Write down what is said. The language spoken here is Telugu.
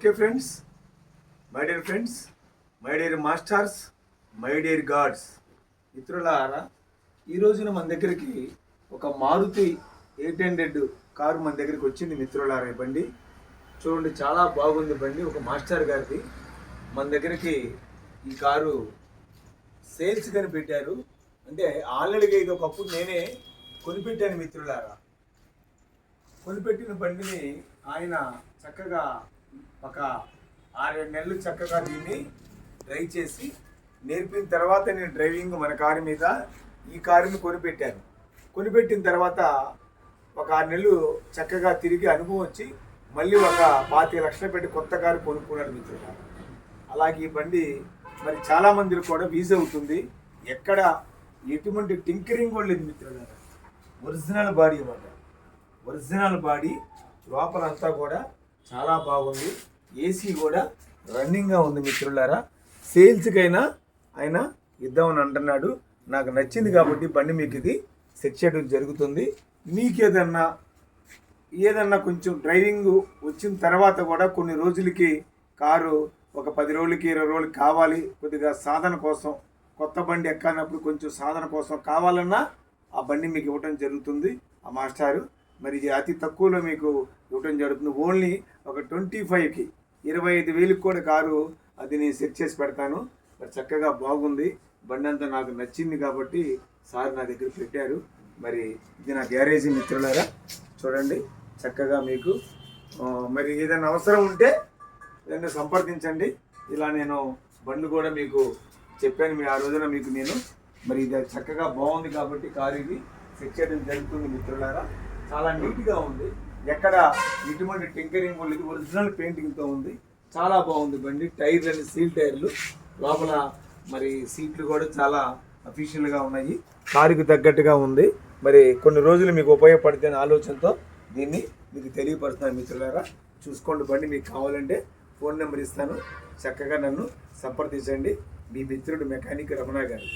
Okay friends. My dear friends my dear masters my dear gods. మిత్రులారా ఈ రోజున మన దగ్గరికి ఒక మారుతి ఎయిట్ హండ్రెడ్ కారు మన దగ్గరికి వచ్చింది మిత్రులారా ఈ బండి. చూడండి చాలా బాగుంది బండి. ఒక మాస్టర్ గారిది. మన దగ్గరికి ఈ కారు సేల్స్ కని పెట్టారు. అంటే ఆల్రెడీగా ఇది ఒకప్పుడు నేనే కొనిపెట్టాను మిత్రులారా. కొనిపెట్టిన బండిని ఆయన చక్కగా ఒక ఆరేడు నెలలు చక్కగా దీన్ని డ్రైవ్ చేసి నేర్పిన తర్వాత నేను డ్రైవింగ్ మన కారు మీద ఈ కారుని కొనిపెట్టాను. కొనిపెట్టిన తర్వాత ఒక ఆరు నెలలు చక్కగా తిరిగి అనుభవం వచ్చి మళ్ళీ ఒక పాతి లక్షలు పెట్టి కొత్త కారు కొనుక్కున్నాడు మిత్రులు అలాగే ఈ బండి మరి చాలా మందికి కూడా వీజ్ అవుతుంది. ఎక్కడ ఎటువంటి టింకరింగ్ కూడా లేదు మిత్రులారా ఒరిజినల్ బాడీ అన్నమాట. ఒరిజినల్ బాడీ లోపలంతా కూడా చాలా బాగుంది. ఏసీ కూడా రన్నింగ్గా ఉంది మిత్రులారా. సేల్స్కైనా ఆయన ఇద్దామని అంటున్నాడు. నాకు నచ్చింది కాబట్టి బండి మీకు ఇది సెట్ చేయడం జరుగుతుంది. మీకు ఏదన్నా ఏదన్నా కొంచెం డ్రైవింగ్ వచ్చిన తర్వాత కూడా కొన్ని రోజులకి కారు ఒక పది రోజులకి ఇరవై రోజులకి కావాలి. కొద్దిగా సాధన కోసం కొత్త బండి ఎక్కనప్పుడు కొంచెం సాధన కోసం కావాలన్నా ఆ బండి మీకు ఇవ్వటం జరుగుతుంది. ఆ మాస్టారు మరి ఇది అతి తక్కువలో మీకు ఇవ్వటం జరుగుతుంది. ఓన్లీ ఒక ట్వంటీ ఫైవ్కి ఇరవై ఐదు వేలకు కూడా కారు అది నేను సెట్ చేసి పెడతాను. మరి చక్కగా బాగుంది. బండి అంతా నాకు నచ్చింది కాబట్టి సార్ నా దగ్గర పెట్టారు. మరి ఇది నా గ్యారేజీ మిత్రులారా చూడండి చక్కగా మీకు. మరి ఏదైనా అవసరం ఉంటే నన్ను సంప్రదించండి. ఇలా నేను బండ్లు కూడా మీకు చెప్పాను. మీ ఆ రోజున మీకు నేను. మరి ఇది చక్కగా బాగుంది కాబట్టి కారు ఇది సెట్ చేయడం జరుగుతుంది మిత్రులారా. చాలా నీట్గా ఉంది. ఎక్కడ ఎటువంటి టింకరింగ్ లేదు ఒరిజినల్ పెయింటింగ్తో ఉంది. చాలా బాగుంది బండి టైర్లు అన్ని సీల్ టైర్లు. లోపల మరి సీట్లు కూడా చాలా అఫీషియల్గా ఉన్నాయి. కారుకు తగ్గట్టుగా ఉంది. మరి కొన్ని రోజులు మీకు ఉపయోగపడితే ఆలోచనతో దీన్ని మీకు తెలియపరుస్తున్నాను మిత్రులారా. చూసుకోండి బండి మీకు కావాలంటే ఫోన్ నెంబర్ ఇస్తాను. చక్కగా నన్ను సంప్రదించండి. మీ మిత్రుడు మెకానిక్ రమణ గారు.